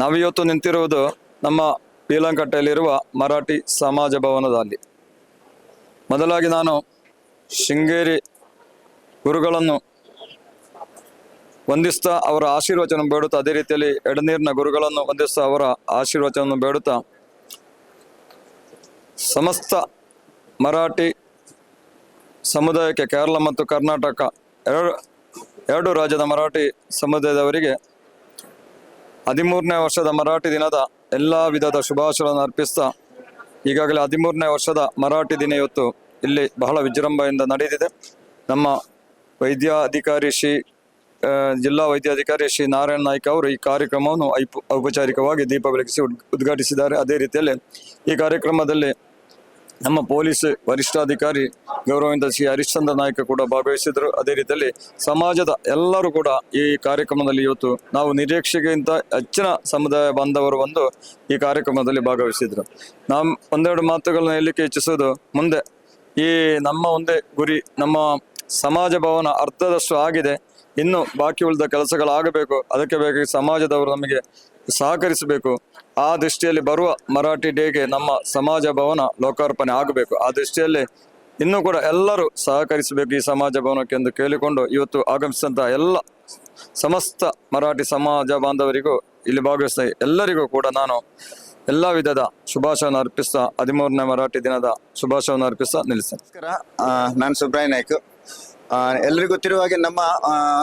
ನಾವಿವತ್ತು ನಿಂತಿರುವುದು ನಮ್ಮ ಪೀಲಂಕಟ್ಟೆಯಲ್ಲಿರುವ ಮರಾಠಿ ಸಮಾಜ ಭವನದಲ್ಲಿ. ಮೊದಲಾಗಿ ನಾನು ಶೃಂಗೇರಿ ಗುರುಗಳನ್ನು ವಂದಿಸ್ತಾ ಅವರ ಆಶೀರ್ವಚನ ಬೇಡುತ್ತಾ, ಅದೇ ರೀತಿಯಲ್ಲಿ ಎಡನೀರಿನ ಗುರುಗಳನ್ನು ವಂದಿಸ್ತಾ ಅವರ ಆಶೀರ್ವಚನವನ್ನು ಬೇಡುತ್ತಾ, ಸಮಸ್ತ ಮರಾಠಿ ಸಮುದಾಯಕ್ಕೆ ಕೇರಳ ಮತ್ತು ಕರ್ನಾಟಕ ಎರಡು ಎರಡು ರಾಜ್ಯದ ಮರಾಠಿ ಸಮುದಾಯದವರಿಗೆ ಹದಿಮೂರನೇ ವರ್ಷದ ಮರಾಠಿ ದಿನದ ಎಲ್ಲ ವಿಧದ ಶುಭಾಶಯಗಳನ್ನು ಅರ್ಪಿಸ್ತಾ ಈಗಾಗಲೇ ಹದಿಮೂರನೇ ವರ್ಷದ ಮರಾಠಿ ದಿನ ಇವತ್ತು ಇಲ್ಲಿ ಬಹಳ ವಿಜೃಂಭೆಯಿಂದ ನಡೆದಿದೆ. ನಮ್ಮ ವೈದ್ಯಾಧಿಕಾರಿ ಶ್ರೀ ಜಿಲ್ಲಾ ವೈದ್ಯಾಧಿಕಾರಿ ಶ್ರೀ ನಾರಾಯಣ ನಾಯ್ಕ ಅವರು ಈ ಕಾರ್ಯಕ್ರಮವನ್ನು ಔಪಚಾರಿಕವಾಗಿ ದೀಪ ಬೆಳಗಿಸಿ ಉದ್- ಉದ್ಘಾಟಿಸಿದ್ದಾರೆ. ಅದೇ ರೀತಿಯಲ್ಲಿ ಈ ಕಾರ್ಯಕ್ರಮದಲ್ಲಿ ನಮ್ಮ ಪೊಲೀಸ್ ವರಿಷ್ಠಾಧಿಕಾರಿ ಗೌರವಿಂದ ಶ್ರೀ ಹರಿಶ್ಚಂದ್ರ ನಾಯ್ಕ ಕೂಡ ಭಾಗವಹಿಸಿದರು. ಅದೇ ರೀತಿಯಲ್ಲಿ ಸಮಾಜದ ಎಲ್ಲರೂ ಕೂಡ ಈ ಕಾರ್ಯಕ್ರಮದಲ್ಲಿ ಇವತ್ತು ನಾವು ನಿರೀಕ್ಷೆಗಿಂತ ಹೆಚ್ಚಿನ ಸಮುದಾಯ ಬಾಂಧವರು ಬಂದು ಈ ಕಾರ್ಯಕ್ರಮದಲ್ಲಿ ಭಾಗವಹಿಸಿದ್ರು. ನಾವು ಒಂದೆರಡು ಮಾತುಗಳನ್ನು ಹೇಳಲಿಕ್ಕೆ ಇಚ್ಛಿಸೋದು ಮುಂದೆ ಈ ನಮ್ಮ ಒಂದೇ ಗುರಿ, ನಮ್ಮ ಸಮಾಜ ಭವನ ಅರ್ಧದಷ್ಟು ಆಗಿದೆ. ಇನ್ನು ಬಾಕಿ ಉಳಿದ ಕೆಲಸಗಳಾಗಬೇಕು. ಅದಕ್ಕೆ ಬೇಕಾಗಿ ಸಮಾಜದವರು ನಮಗೆ ಸಹಕರಿಸಬೇಕು. ಆ ದೃಷ್ಟಿಯಲ್ಲಿ ಬರುವ ಮರಾಠಿ ಡೇಗೆ ನಮ್ಮ ಸಮಾಜ ಭವನ ಲೋಕಾರ್ಪಣೆ ಆಗಬೇಕು. ಆ ದೃಷ್ಟಿಯಲ್ಲಿ ಇನ್ನೂ ಕೂಡ ಎಲ್ಲರೂ ಸಹಕರಿಸಬೇಕು ಈ ಸಮಾಜ ಭವನಕ್ಕೆ ಎಂದು ಕೇಳಿಕೊಂಡು ಇವತ್ತು ಆಗಮಿಸಿದಂತಹ ಎಲ್ಲ ಸಮಸ್ತ ಮರಾಠಿ ಸಮಾಜ ಬಾಂಧವರಿಗೂ ಇಲ್ಲಿ ಭಾಗವಹಿಸಿದ ಎಲ್ಲರಿಗೂ ಕೂಡ ನಾನು ಎಲ್ಲ ವಿಧದ ಶುಭಾಶಯವನ್ನು ಅರ್ಪಿಸ್ತಾ, ಹದಿಮೂರನೇ ಮರಾಠಿ ದಿನದ ಶುಭಾಶಯವನ್ನು ಅರ್ಪಿಸ್ತಾ ನಿಲ್ಲಿಸ್ತೇನೆ. ನಾನು ಸುಬ್ರಾಯ್ ನಾಯ್ಕ್. ಆ, ಎಲ್ರಿಗೂ ಗೊತ್ತಿರುವ ಹಾಗೆ ನಮ್ಮ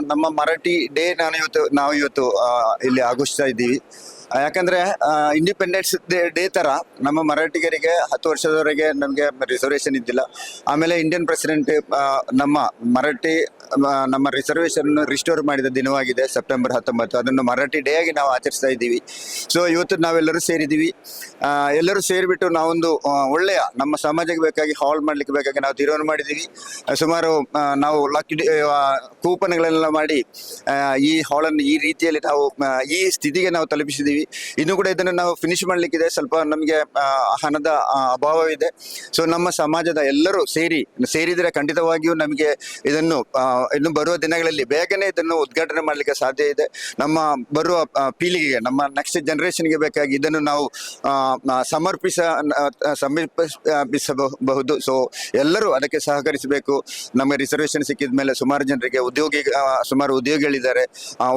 ನಮ್ಮ ಮರಾಠಿ ಡೇ ನಾನು ಇವತ್ತು ನಾವು ಇವತ್ತು ಇಲ್ಲಿ ಆಘೋಷಿಸ್ತಾ ಇದ್ದೀವಿ. ಯಾಕಂದ್ರೆ ಇಂಡಿಪೆಂಡೆನ್ಸ್ ಡೇ ತರ ನಮ್ಮ ಮರಾಠಿಗರಿಗೆ ಹತ್ತು ವರ್ಷದವರೆಗೆ ನಮಗೆ ರಿಸರ್ವೇಶನ್ ಇದ್ದಿಲ್ಲ. ಆಮೇಲೆ ಇಂಡಿಯನ್ ಪ್ರೆಸಿಡೆಂಟ್ ನಮ್ಮ ಮರಾಠಿ ನಮ್ಮ ರಿಸರ್ವೇಶನ್ ರಿಸ್ಟೋರ್ ಮಾಡಿದ ದಿನವಾಗಿದೆ ಸೆಪ್ಟೆಂಬರ್ ಹತ್ತೊಂಬತ್ತು. ಅದನ್ನು ಮರಾಠಿ ಡೇ ಆಗಿ ನಾವು ಆಚರಿಸ್ತಾ ಇದ್ದೀವಿ. ಸೊ ಇವತ್ತು ನಾವೆಲ್ಲರೂ ಸೇರಿದ್ದೀವಿ. ಎಲ್ಲರೂ ಸೇರಿಬಿಟ್ಟು ನಾವೊಂದು ಒಳ್ಳೆಯ ನಮ್ಮ ಸಮಾಜಕ್ಕೆ ಬೇಕಾಗಿ ಹಾಲ್ ಮಾಡ್ಲಿಕ್ಕೆ ಬೇಕಾಗಿ ನಾವು ತೀರ್ಮಾನ ಮಾಡಿದ್ದೀವಿ. ಸುಮಾರು ನಾವು ಲಕ್ಕಿ ಕೂಪನ್ಗಳೆಲ್ಲ ಮಾಡಿ ಈ ಹಾಲನ್ನು ಈ ರೀತಿಯಲ್ಲಿ ನಾವು ಈ ಸ್ಥಿತಿಗೆ ನಾವು ತಲುಪಿಸಿದ್ದೀವಿ. ಇನ್ನು ಕೂಡ ಇದನ್ನು ನಾವು ಫಿನಿಶ್ ಮಾಡಲಿಕ್ಕಿದೆ. ಸ್ವಲ್ಪ ನಮಗೆ ಹಣದ ಅಭಾವವಿದೆ. ಸೊ ನಮ್ಮ ಸಮಾಜದ ಎಲ್ಲರೂ ಸೇರಿ, ಸೇರಿದರೆ ಖಂಡಿತವಾಗಿಯೂ ನಮಗೆ ಇದನ್ನು ಇನ್ನು ಬರುವ ದಿನಗಳಲ್ಲಿ ಬೇಗನೆ ಇದನ್ನು ಉದ್ಘಾಟನೆ ಮಾಡಲಿಕ್ಕೆ ಸಾಧ್ಯ ಇದೆ. ನಮ್ಮ ಬರುವ ಪೀಳಿಗೆಗೆ, ನಮ್ಮ ನೆಕ್ಸ್ಟ್ ಜನರೇಷನ್ಗೆ ಬೇಕಾಗಿ ಇದನ್ನು ನಾವು ಸಮರ್ಪಿಸ ಸಮರ್ಪಿಸಬಹುದು. ಸೊ ಎಲ್ಲರೂ ಅದಕ್ಕೆ ಸಹಕರಿಸಬೇಕು. ನಮಗೆ ರಿಸರ್ವೇಶನ್ ಸಿಕ್ಕಿದ ಮೇಲೆ ಸುಮಾರು ಜನರಿಗೆ ಉದ್ಯೋಗಿ ಸುಮಾರು ಉದ್ಯೋಗಿಗಳಿದ್ದಾರೆ.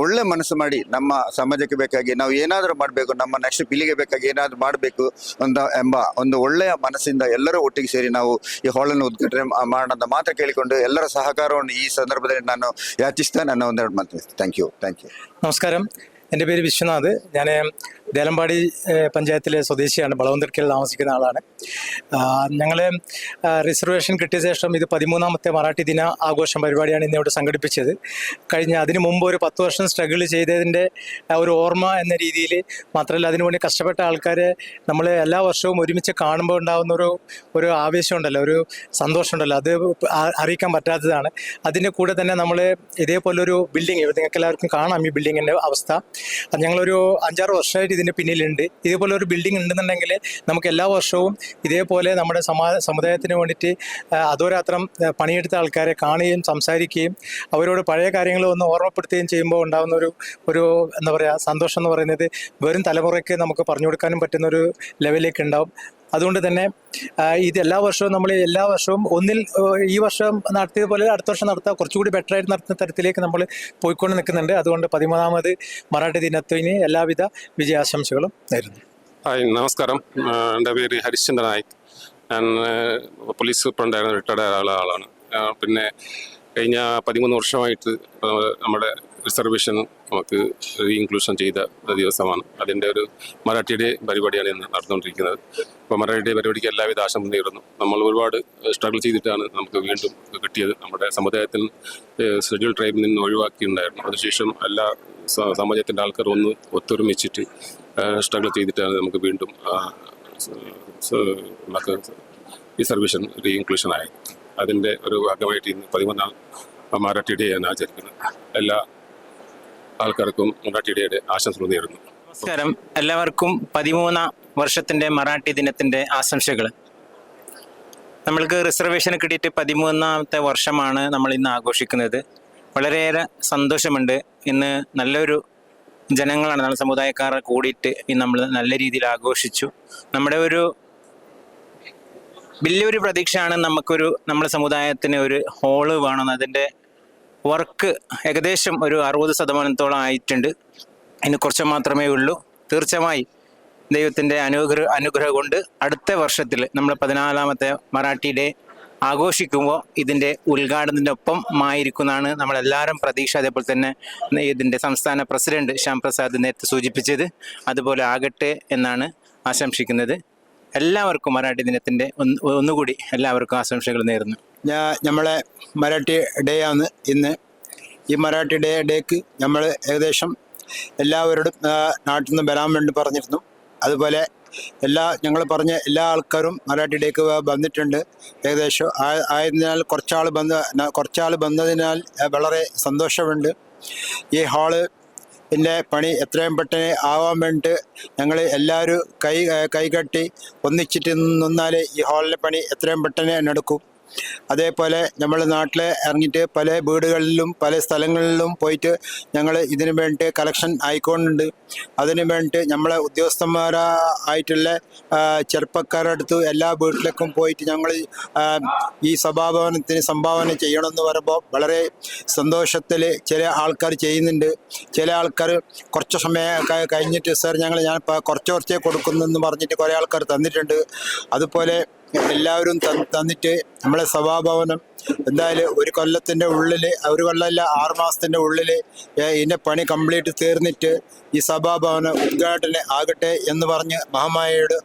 ಒಳ್ಳೆ ಮನಸ್ಸು ಮಾಡಿ ನಮ್ಮ ಸಮಾಜಕ್ಕೆ ಬೇಕಾಗಿ ನಾವು ಏನಾದರೂ ಮಾಡಬೇಕು ನಮ್ಮ ನೆಕ್ಸ್ಟ್ ಪೀಳಿಗೆ ಬೇಕಾಗಿ ಏನಾದರೂ ಮಾಡಬೇಕು ಅಂತ ಎಂಬ ಒಂದು ಒಳ್ಳೆಯ ಮನಸ್ಸಿಂದ ಎಲ್ಲರೂ ಒಟ್ಟಿಗೆ ಸೇರಿ ನಾವು ಈ ಹಾಲನ್ನು ಉದ್ಘಾಟನೆ ಮಾ- ಮಾಡೋಣ ಅಂತ ಮಾತ್ರ ಕೇಳಿಕೊಂಡು ಎಲ್ಲರ ಸಹಕಾರವನ್ನು ಈ ಸಂದರ್ಭದಲ್ಲಿ ನಾನು ಯಾಚಿಸ್ತಾ ನನ್ನ ಒಂದೆರಡು ಮಾತು ಥ್ಯಾಂಕ್ ಯು ಥ್ಯಾಂಕ್ ಯು നമസ്കാരം എൻ്റെ പേര് വിശ്വനാഥ് ഞാൻ ദേലമ്പാടി പഞ്ചായത്തിലെ സ്വദേശിയാണ് വളവന്തർക്കൽ താമസിക്കുന്ന ആളാണ്. ഞങ്ങൾ റിസർവേഷൻ കിട്ടിയ ശേഷം ഇത് പതിമൂന്നാമത്തെ മറാഠി ദിന ആഘോഷം പരിപാടിയാണ് ഇന്ന് ഇവിടെ സംഘടിപ്പിച്ചത്. കഴിഞ്ഞ അതിനു മുമ്പ് ഒരു പത്ത് വർഷം സ്ട്രഗിൾ ചെയ്തതിന്റെ ഒരു ഓർമ്മ എന്ന രീതിയിൽ മാത്രമല്ല അതിനുവേണ്ടി കഷ്ടപ്പെട്ട ആൾക്കാരെ നമ്മൾ എല്ലാ വർഷവും ഒരുമിച്ച് കാണുമ്പോൾ ഉണ്ടാകുന്ന ഒരു ഒരു ആവേശമുണ്ടല്ലോ ഒരു സന്തോഷമുണ്ടല്ലോ. അത് ആ- അറിയിക്കാൻ പറ്റാത്തതാണ്. അതിന്റെ കൂടെ തന്നെ നമ്മൾ ഇതേപോലൊരു ബിൽഡിംഗ് നിങ്ങൾക്ക് എല്ലാവർക്കും കാണാം ഈ ബിൽഡിങ്ങിന്റെ അവസ്ഥ. അത് ഞങ്ങളൊരു അഞ്ചാറ് വർഷമായിട്ട് ഇതിന്റെ പിന്നിലുണ്ട്. ഇതേപോലെ ഒരു ബിൽഡിംഗ് ഉണ്ടെന്നുണ്ടെങ്കിൽ നമുക്ക് എല്ലാ വർഷവും ഇതേപോലെ നമ്മുടെ സമാ സമുദായത്തിന് വേണ്ടിയിട്ട് അതോരാത്രം പണിയെടുത്ത ആൾക്കാരെ കാണുകയും സംസാരിക്കുകയും അവരോട് പഴയ കാര്യങ്ങൾ ഒന്ന് ഓർമ്മപ്പെടുത്തുകയും ചെയ്യുമ്പോൾ ഉണ്ടാകുന്ന ഒരു ഒരു എന്താ പറയുക സന്തോഷം എന്ന് പറയുന്നത് വെറും തലമുറയ്ക്ക് നമുക്ക് പറഞ്ഞു കൊടുക്കാനും പറ്റുന്ന ഒരു ലെവലിലേക്ക് ഉണ്ടാവും. അതുകൊണ്ട് തന്നെ ഇത് എല്ലാ വർഷവും നമ്മൾ എല്ലാ വർഷവും ഒന്നിൽ ഈ വർഷം നടത്തിയത് പോലെ അടുത്ത വർഷം നടത്താം കുറച്ചുകൂടി ബെറ്റർ ആയിട്ട് നടത്തുന്ന തരത്തിലേക്ക് നമ്മൾ പോയിക്കൊണ്ട് നിൽക്കുന്നുണ്ട്. അതുകൊണ്ട് പതിമൂന്നാമത് മറാഠി ദിനത്തിന് എല്ലാവിധ വിജയാശംസകളും നേരുന്നു. ഹായ് നമസ്കാരം. എന്റെ പേര് ഹരിശ്ചന്ദ്ര നായിക്. ഞാൻ പോലീസ് സൂപ്രണ്ടായിരുന്ന റിട്ടയർഡ് ആയ ആളാണ്. പിന്നെ കഴിഞ്ഞ പതിമൂന്ന് വർഷമായിട്ട് നമ്മുടെ റിസർവേഷൻ നമുക്ക് ഇൻക്ലൂഷൻ ചെയ്ത ദിവസമാണ്. അതിന്റെ ഒരു മറാഠിയുടെ പരിപാടിയാണ് ഇന്ന് നടന്നുകൊണ്ടിരിക്കുന്നത്. അപ്പോൾ മറാഠി ഡേ പരിപാടിക്ക് എല്ലാവിധ ആശംസ നേരുന്നു. നമ്മൾ ഒരുപാട് സ്ട്രഗിൾ ചെയ്തിട്ടാണ് നമുക്ക് വീണ്ടും കിട്ടിയത്. നമ്മുടെ സമുദായത്തിൽ ഷെഡ്യൂൾ ട്രൈബിൽ നിന്ന് ഒഴിവാക്കിയിട്ടുണ്ടായിരുന്നു. അതിനുശേഷം എല്ലാ സമാജത്തിന്റെ ആൾക്കാർ ഒന്ന് ഒത്തൊരുമിച്ചിട്ട് സ്ട്രഗിൾ ചെയ്തിട്ടാണ് നമുക്ക് വീണ്ടും നമുക്ക് റിസർവേഷൻ റീ ഇൻക്ലൂഷൻ ആയി അതിന്റെ ഒരു ഭാഗമായിട്ട് ഇന്ന് പതിമൂന്നാം മറാഠി ഡേ ആചരിക്കുന്നത്. എല്ലാ ആൾക്കാർക്കും മറാഠി ഡേയുടെ ആശംസകൾ നേരുന്നു. നമസ്കാരം. എല്ലാവർക്കും പതിമൂന്നാം വർഷത്തിന്റെ മറാഠി ദിനത്തിന്റെ ആശംസകൾ. നമ്മൾക്ക് റിസർവേഷൻ കിട്ടിയിട്ട് പതിമൂന്നാമത്തെ വർഷമാണ് നമ്മൾ ഇന്ന് ആഘോഷിക്കുന്നത്. വളരെയേറെ സന്തോഷമുണ്ട്. ഇന്ന് നല്ലൊരു ജനങ്ങളാണ്. നമ്മുടെ സമുദായക്കാർ കൂടിയിട്ട് ഇന്ന് നമ്മൾ നല്ല രീതിയിൽ ആഘോഷിച്ചു. നമ്മുടെ ഒരു വലിയൊരു പ്രതീക്ഷയാണ് നമുക്കൊരു നമ്മുടെ സമുദായത്തിന് ഒരു ഹോൾ വേണം. അതിന്റെ വർക്ക് ഏകദേശം ഒരു അറുപത് ശതമാനത്തോളം ആയിട്ടുണ്ട്. ഇനി കുറച്ച് മാത്രമേ ഉള്ളൂ. തീർച്ചയായും ദൈവത്തിന്റെ അനുഗ്രഹ അനുഗ്രഹം കൊണ്ട് അടുത്ത വർഷത്തിൽ നമ്മൾ പതിനാലാമത്തെ മറാഠി ഡേ ആഘോഷിക്കുമ്പോൾ ഇതിന്റെ ഉദ്ഘാടനത്തിന്റെ ഒപ്പം ആയിരിക്കുന്നതാണ് നമ്മളെല്ലാവരും പ്രതീക്ഷ. അതേപോലെ തന്നെ ഇതിന്റെ സംസ്ഥാന പ്രസിഡന്റ് ശ്യാം പ്രസാദ് നേരത്തെ സൂചിപ്പിച്ചത്. അതുപോലെ ആകട്ടെ എന്നാണ് ആശംസിക്കുന്നത്. എല്ലാവർക്കും മറാഠി ദിനത്തിന്റെ ഒന്ന് ഒന്നുകൂടി എല്ലാവർക്കും ആശംസകൾ നേരുന്നു. ഞാൻ നമ്മളെ മറാഠി ഡേ ആണ് ഇന്ന്. ഈ മറാഠി ഡേ ഡേക്ക് നമ്മൾ ഏകദേശം എല്ലാവരോടും നാട്ടിൽ നിന്ന് വരാൻ വേണ്ടി പറഞ്ഞിരുന്നു. അതുപോലെ എല്ലാ ഞങ്ങൾ പറഞ്ഞ എല്ലാ ആൾക്കാരും മറാഠി ഡേക്ക് വന്നിട്ടുണ്ട്. ഏകദേശം ആയതിനാൽ കുറച്ചാൾ വന്ന കുറച്ചാൾ വന്നതിനാൽ വളരെ സന്തോഷമുണ്ട്. ഈ ഹാൾ പിന്നെ പണി എത്രയും പെട്ടെന്ന് ആവാൻ വേണ്ടിയിട്ട് ഞങ്ങൾ എല്ലാവരും കൈ കൈകട്ടി ഒന്നിച്ചിട്ട് നിന്നാൽ ഈ ഹാളിലെ പണി എത്രയും പെട്ടെന്ന് നടക്കും. അതേപോലെ നമ്മൾ നാട്ടിൽ ഇറങ്ങിയിട്ട് പല വീടുകളിലും പല സ്ഥലങ്ങളിലും പോയിട്ട് ഞങ്ങൾ ഇതിനു വേണ്ടിയിട്ട് കളക്ഷൻ ആയിക്കൊണ്ടുണ്ട്. അതിനു വേണ്ടിയിട്ട് നമ്മളെ ഉദ്യോഗസ്ഥന്മാരായിട്ടുള്ള ചെറുപ്പക്കാരുടെ അടുത്ത് എല്ലാ വീട്ടിലേക്കും പോയിട്ട് ഞങ്ങൾ ഈ സഭാഭവനത്തിന് സംഭാവന ചെയ്യണമെന്ന് പറയുമ്പോൾ വളരെ സന്തോഷത്തിൽ ചില ആൾക്കാർ ചെയ്യുന്നുണ്ട്. ചില ആൾക്കാർ കുറച്ച് സമയം കഴിഞ്ഞിട്ട് സാർ ഞങ്ങൾ ഞാൻ കുറച്ച് കുറച്ചേ കൊടുക്കുന്നെന്ന് പറഞ്ഞിട്ട് കുറേ ആൾക്കാർ തന്നിട്ടുണ്ട്. അതുപോലെ എല്ലാവരും തന്നിട്ട് നമ്മളെ സഭാഭവനം എന്തായാലും ഒരു കൊല്ലത്തിന്റെ ഉള്ളിൽ ഒരു കൊല്ലമല്ല ആറ് മാസത്തിന്റെ ഉള്ളിൽ ഇതിന്റെ പണി കംപ്ലീറ്റ് തീർന്നിട്ട് ഈ സഭാഭവനം ഉദ്ഘാടനം ആകട്ടെ എന്ന് പറഞ്ഞ് മഹമായയോട്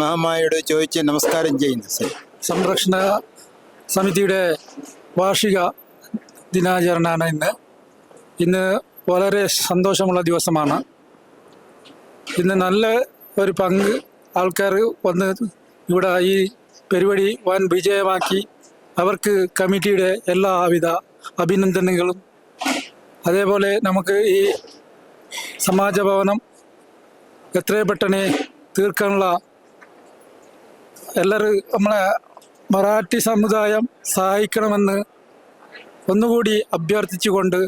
മഹമായയോട് ചോദിച്ച് നമസ്കാരം ചെയ്യുന്നു സംരക്ഷണ സമിതിയുടെ വാർഷിക ദിനാചരണമാണ് ഇന്ന്. ഇന്ന് വളരെ സന്തോഷമുള്ള ദിവസമാണ്. ഇന്ന് നല്ല ഒരു പങ്ക് ആൾക്കാർ വന്ന് ഇവിടെ ഈ പരിപാടി വൻ വിജയമാക്കി അവർക്ക് കമ്മിറ്റിയുടെ എല്ലാവിധ അഭിനന്ദനങ്ങളും. അതേപോലെ നമുക്ക് ഈ സമാജഭവനം എത്രയും പെട്ടെന്ന് തീർക്കാനുള്ള എല്ലാവരും നമ്മളെ മറാഠി സമുദായം സഹായിക്കണമെന്ന് ഒന്നുകൂടി അഭ്യർത്ഥിച്ചുകൊണ്ട്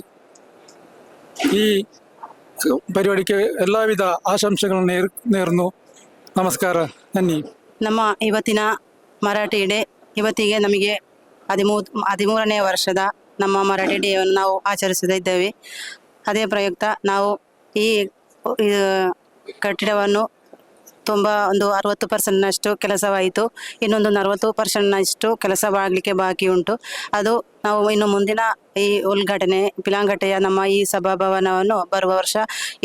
ഈ പരിപാടിക്ക് എല്ലാവിധ ആശംസകളും നേർന്നു. നമസ്കാരം. നന്ദി. ನಮ್ಮ ಇವತ್ತಿನ ಮರಾಠಿ ಡೇ, ಇವತ್ತಿಗೆ ನಮಗೆ ಹದಿಮೂ ಹದಿಮೂರನೇ ವರ್ಷದ ನಮ್ಮ ಮರಾಠಿ ಡೇಯನ್ನು ನಾವು ಆಚರಿಸುತ್ತಿದ್ದೇವೆ ಅದೇ ಪ್ರಯುಕ್ತ ನಾವು ಈ ಕಟ್ಟಡವನ್ನು ತುಂಬ ಒಂದು ಅರವತ್ತು ಪರ್ಸೆಂಟ್ನಷ್ಟು ಕೆಲಸವಾಯಿತು. ಇನ್ನೊಂದು ನಲವತ್ತು ಪರ್ಸೆಂಟ್ನಷ್ಟು ಕೆಲಸವಾಗಲಿಕ್ಕೆ ಬಾಕಿ ಉಂಟು. ಅದು ನಾವು ಇನ್ನು ಮುಂದಿನ ಈ ಉದ್ಘಾಟನೆ ಪಿಲಾಂಗಟ್ಟೆಯ ನಮ್ಮ ಈ ಸಭಾಭವನವನ್ನು ಬರುವ ವರ್ಷ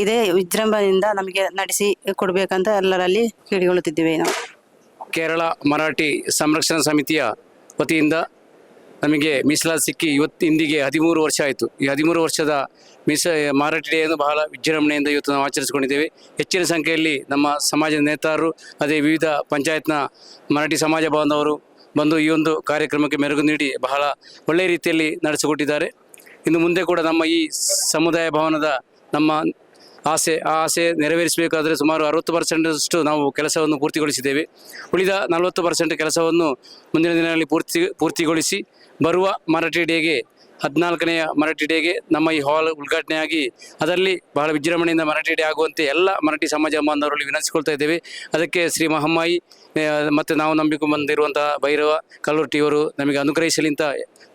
ಇದೇ ವಿಜೃಂಭಣೆಯಿಂದ ನಮಗೆ ನಡೆಸಿ ಕೊಡಬೇಕಂತ ಎಲ್ಲರಲ್ಲಿ ಕೇಳಿಕೊಳ್ಳುತ್ತಿದ್ದೇವೆ ನಾವು. ಕೇರಳ ಮರಾಠಿ ಸಂರಕ್ಷಣಾ ಸಮಿತಿಯ ವತಿಯಿಂದ ನಮಗೆ ಮೀಸಲಾತಿ ಸಿಕ್ಕಿ ಇವತ್ತು ಇಂದಿಗೆ ಹದಿಮೂರು ವರ್ಷ ಆಯಿತು. ಈ ಹದಿಮೂರು ವರ್ಷದ ಮೀಸ ಮಾರಾಟ ಡೇಯನ್ನು ಬಹಳ ವಿಜೃಂಭಣೆಯಿಂದ ಇವತ್ತು ನಾವು ಆಚರಿಸಿಕೊಂಡಿದ್ದೇವೆ. ಹೆಚ್ಚಿನ ಸಂಖ್ಯೆಯಲ್ಲಿ ನಮ್ಮ ಸಮಾಜದ ನೇತಾರರು, ಅದೇ ವಿವಿಧ ಪಂಚಾಯತ್ನ ಮರಾಠಿ ಸಮಾಜ ಭವನದವರು ಬಂದು ಈ ಒಂದು ಕಾರ್ಯಕ್ರಮಕ್ಕೆ ಮೆರುಗು ನೀಡಿ ಬಹಳ ಒಳ್ಳೆಯ ರೀತಿಯಲ್ಲಿ ನಡೆಸಿಕೊಟ್ಟಿದ್ದಾರೆ. ಇನ್ನು ಮುಂದೆ ಕೂಡ ನಮ್ಮ ಈ ಸಮುದಾಯ ಭವನದ ನಮ್ಮ ಆಸೆ ಆ ಆಸೆ ನೆರವೇರಿಸಬೇಕಾದರೆ ಸುಮಾರು ಅರವತ್ತು ಪರ್ಸೆಂಟಷ್ಟು ನಾವು ಕೆಲಸವನ್ನು ಪೂರ್ತಿಗೊಳಿಸಿದ್ದೇವೆ. ಉಳಿದ ನಲವತ್ತು ಪರ್ಸೆಂಟ್ ಕೆಲಸವನ್ನು ಮುಂದಿನ ದಿನಗಳಲ್ಲಿ ಪೂರ್ತಿ, ಪೂರ್ತಿಗೊಳಿಸಿ ಬರುವ ಮರಾಠಿ ಡೇಗೆ, ಹದಿನಾಲ್ಕನೆಯ ಮರಾಠಿ ಡೇಗೆ ನಮ್ಮ ಈ ಹಾಲ್ ಉದ್ಘಾಟನೆಯಾಗಿ ಅದರಲ್ಲಿ ಬಹಳ ವಿಜೃಂಭಣೆಯಿಂದ ಮರಾಠಿ ಡೇ ಆಗುವಂತೆ ಎಲ್ಲ ಮರಾಠಿ ಸಮಾಜ ಬಾಂಧವರಲ್ಲಿ ವಿನಂತಿಸಿಕೊಳ್ತಾ ಇದ್ದೇವೆ. ಅದಕ್ಕೆ ಶ್ರೀ ಮಹಮ್ಮಾಯಿ ಮತ್ತು ನಾವು ನಂಬಿಕೊಂಡು ಬಂದಿರುವಂತಹ ಭೈರವ ಕಲ್ಲುರ್ಟಿಯವರು ನಮಗೆ ಅನುಗ್ರಹಿಸಲಿ ಅಂತ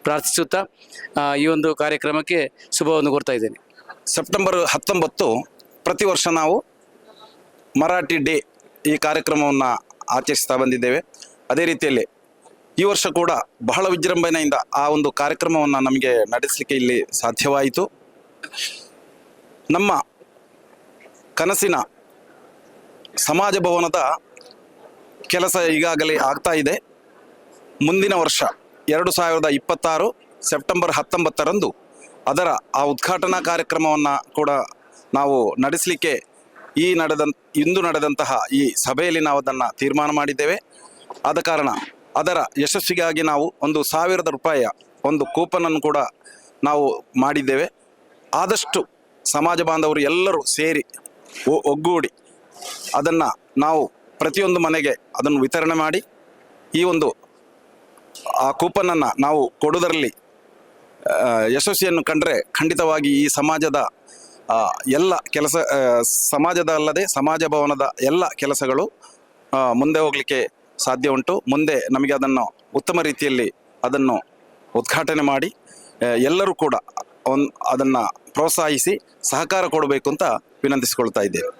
ಪ್ರಾರ್ಥಿಸುತ್ತಾ ಈ ಒಂದು ಕಾರ್ಯಕ್ರಮಕ್ಕೆ ಶುಭವನ್ನು ಕೊಡ್ತಾ ಇದ್ದೇನೆ. ಸೆಪ್ಟೆಂಬರ್ ಹತ್ತೊಂಬತ್ತು ಪ್ರತಿ ವರ್ಷ ನಾವು ಮರಾಠಿ ಡೇ ಈ ಕಾರ್ಯಕ್ರಮವನ್ನು ಆಚರಿಸ್ತಾ ಬಂದಿದ್ದೇವೆ. ಅದೇ ರೀತಿಯಲ್ಲಿ ಈ ವರ್ಷ ಕೂಡ ಬಹಳ ವಿಜೃಂಭಣೆಯಿಂದ ಆ ಒಂದು ಕಾರ್ಯಕ್ರಮವನ್ನು ನಮಗೆ ನಡೆಸಲಿಕ್ಕೆ ಇಲ್ಲಿ ಸಾಧ್ಯವಾಯಿತು. ನಮ್ಮ ಕನಸಿನ ಸಮಾಜ ಭವನದ ಕೆಲಸ ಈಗಾಗಲೇ ಆಗ್ತಾ ಇದೆ. ಮುಂದಿನ ವರ್ಷ ಎರಡು ಸಾವಿರದ ಇಪ್ಪತ್ತಾರು ಸೆಪ್ಟೆಂಬರ್ ಹತ್ತೊಂಬತ್ತರಂದು ಅದರ ಆ ಉದ್ಘಾಟನಾ ಕಾರ್ಯಕ್ರಮವನ್ನು ಕೂಡ ನಾವು ನಡೆಸಲಿಕ್ಕೆ ಈ ನಡೆದ ಇಂದು ನಡೆದಂತಹ ಈ ಸಭೆಯಲ್ಲಿ ನಾವು ಅದನ್ನು ತೀರ್ಮಾನ ಮಾಡಿದ್ದೇವೆ. ಆದ ಕಾರಣ ಅದರ ಯಶಸ್ಸಿಗಾಗಿ ನಾವು ಒಂದು ಸಾವಿರದ ರೂಪಾಯಿಯ ಒಂದು ಕೂಪನನ್ನು ಕೂಡ ನಾವು ಮಾಡಿದ್ದೇವೆ. ಆದಷ್ಟು ಸಮಾಜ ಬಾಂಧವರು ಎಲ್ಲರೂ ಸೇರಿ ಒಗ್ಗೂಡಿ ಅದನ್ನು ನಾವು ಪ್ರತಿಯೊಂದು ಮನೆಗೆ ಅದನ್ನು ವಿತರಣೆ ಮಾಡಿ ಈ ಒಂದು, ಆ ಕೂಪನನ್ನು ನಾವು ಕೊಡುವುದರಲ್ಲಿ ಯಶಸ್ವಿಯನ್ನು ಕಂಡರೆ ಖಂಡಿತವಾಗಿ ಈ ಸಮಾಜದ ಎಲ್ಲ ಕೆಲಸ ಸಮಾಜದ ಅಲ್ಲದೆ ಸಮಾಜ ಭವನದ ಎಲ್ಲ ಕೆಲಸಗಳು ಮುಂದೆ ಹೋಗಲಿಕ್ಕೆ ಸಾಧ್ಯ ಉಂಟು. ಮುಂದೆ ನಮಗೆ ಅದನ್ನು ಉತ್ತಮ ರೀತಿಯಲ್ಲಿ ಅದನ್ನು ಉದ್ಘಾಟನೆ ಮಾಡಿ ಎಲ್ಲರೂ ಕೂಡ ಅದನ್ನು ಪ್ರೋತ್ಸಾಹಿಸಿ ಸಹಕಾರ ಕೊಡಬೇಕು ಅಂತ ವಿನಂತಿಸಿಕೊಳ್ತಾ ಇದ್ದೇವೆ.